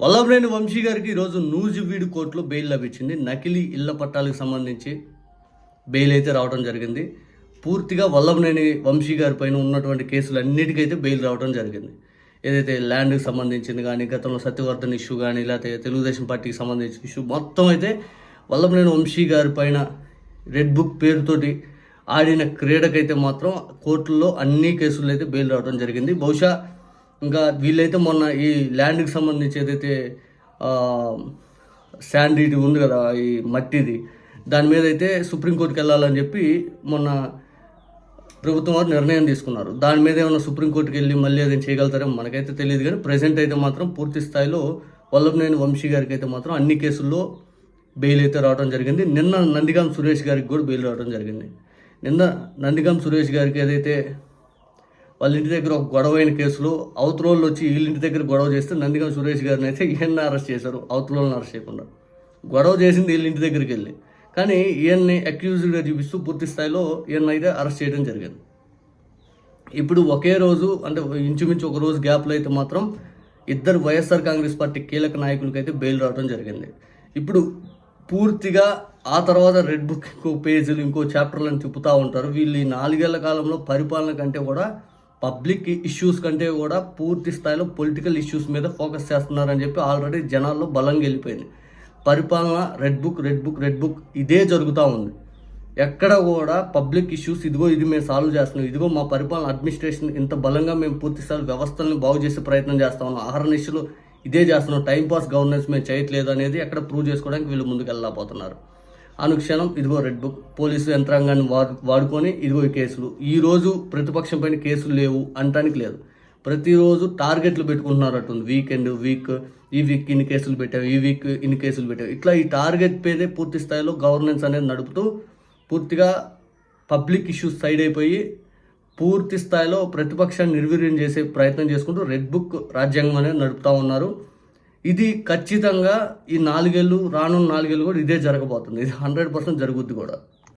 వల్లభనేని వంశీ గారికి ఈరోజు నూజివీడు కోర్టులో బెయిల్ లభించింది. నకిలీ ఇళ్ళ పట్టాలకు సంబంధించి బెయిల్ అయితే రావడం జరిగింది. పూర్తిగా వల్లభనేని వంశీ గారి పైన ఉన్నటువంటి కేసులన్నిటికైతే బెయిల్ రావడం జరిగింది. ఏదైతే ల్యాండ్కి సంబంధించింది కానీ గతంలో సత్యవర్ధన్ ఇష్యూ కానీ లేకపోతే తెలుగుదేశం పార్టీకి సంబంధించిన ఇష్యూ మొత్తం అయితే వల్లభనేని వంశీ గారి పైన రెడ్ బుక్ పేరుతోటి ఆడిన క్రీడకైతే మాత్రం కోర్టుల్లో అన్ని కేసుల్లో అయితే బెయిల్ రావడం జరిగింది. బహుశా ఇంకా వీళ్ళైతే మొన్న ఈ ల్యాండ్కి సంబంధించి ఏదైతే శాండ్ ఇది ఉంది కదా ఈ మట్టిది దాని మీద అయితే సుప్రీంకోర్టుకి వెళ్ళాలని చెప్పి మొన్న ప్రభుత్వం వారు నిర్ణయం తీసుకున్నారు. దాని మీద ఏమైనా సుప్రీంకోర్టుకి వెళ్ళి మళ్ళీ అది చేయగలుగుతారో మనకైతే తెలియదు కానీ ప్రజెంట్ అయితే మాత్రం పూర్తి స్థాయిలో వల్లభనేని వంశీ గారికి అయితే మాత్రం అన్ని కేసుల్లో బెయిల్ అయితే రావడం జరిగింది. నిన్న నందిగాం సురేష్ గారికి కూడా బెయిల్ రావడం జరిగింది. నిన్న నందిగాం సురేష్ గారికి ఏదైతే వాళ్ళ ఇంటి దగ్గర ఒక గొడవైన కేసులో అవతలోళ్ళు వచ్చి వీళ్ళ ఇంటి దగ్గర గొడవ చేస్తే నందిగం సురేష్ గారిని అయితే ఈయన్ని అరెస్ట్ చేశారు అవతలోళ్ళని అరెస్ట్ చేయకుండా. గొడవ చేసింది వీళ్ళ ఇంటి దగ్గరికి వెళ్ళి. కానీ ఈయన్ని అక్యూజ్డ్గా చూపిస్తూ పూర్తి స్థాయిలో ఈయన అయితే అరెస్ట్ చేయడం జరిగింది. ఇప్పుడు ఒకే రోజు అంటే ఇంచుమించు ఒక రోజు గ్యాప్లో అయితే మాత్రం ఇద్దరు వైఎస్ఆర్ కాంగ్రెస్ పార్టీ కీలక నాయకులకి అయితే బెయిల్ రావడం జరిగింది. ఇప్పుడు పూర్తిగా ఆ తర్వాత రెడ్ బుక్ ఇంకో పేజీలు ఇంకో చాప్టర్లను తిప్పుతూ ఉంటారు. వీళ్ళు ఈ నాలుగేళ్ళ కాలంలో పరిపాలన కంటే కూడా పబ్లిక్ ఇష్యూస్ కంటే కూడా పూర్తి స్థాయిలో పొలిటికల్ ఇష్యూస్ మీద ఫోకస్ చేస్తున్నారని చెప్పి ఆల్రెడీ జనాల్లో బలంగా వెళ్ళిపోయింది. పరిపాలన red book red book red book ఇదే జరుగుతూ ఉంది. ఎక్కడ కూడా పబ్లిక్ ఇష్యూస్ ఇదిగో ఇది మేము సాల్వ్ చేస్తున్నాం ఇదిగో మా పరిపాలన అడ్మినిస్ట్రేషన్ ఇంత బలంగా మేము పూర్తి స్థాయి వ్యవస్థలను బాగు చేసే ప్రయత్నం చేస్తా ఉన్నాం. ఆహరణిష్యులు ఇదే చేస్తున్నాం. టైం పాస్ గవర్నెన్స్ మేము చేయట్లేదు అనేది ఎక్కడ ప్రూవ్ చేసుకోవడానికి వీళ్ళు ముందుకు వెళ్ళలేకపోతున్నారు అనుక్షణం ఇదిగో రెడ్ బుక్. పోలీసు యంత్రాంగాన్ని వాడు వాడుకొని ఇదిగో ఈ కేసులు. ఈరోజు ప్రతిపక్షం పైన కేసులు లేవు అనటానికి లేదు. ప్రతిరోజు టార్గెట్లు పెట్టుకుంటున్నారు వీకెండ్ వీక్ ఈ వీక్ ఇన్ని కేసులు పెట్టాం ఈ వీక్ ఇన్ని కేసులు పెట్టాం ఇట్లా ఈ టార్గెట్ పేదే పూర్తి స్థాయిలో గవర్నెన్స్ అనేది నడుపుతూ పూర్తిగా పబ్లిక్ ఇష్యూస్ సైడ్ అయిపోయి పూర్తి స్థాయిలో ప్రతిపక్షాన్ని నిర్వీర్యం చేసే ప్రయత్నం చేసుకుంటూ రెడ్ బుక్ రాజ్యాంగం అనేది నడుపుతా ఉన్నారు. ఇది ఖచ్చితంగా ఈ నాలుగేళ్ళు రానున్న నాలుగేళ్ళు కూడా ఇదే జరగబోతుంది. ఇది హండ్రెడ్ పర్సెంట్ జరుగుద్ది కూడా.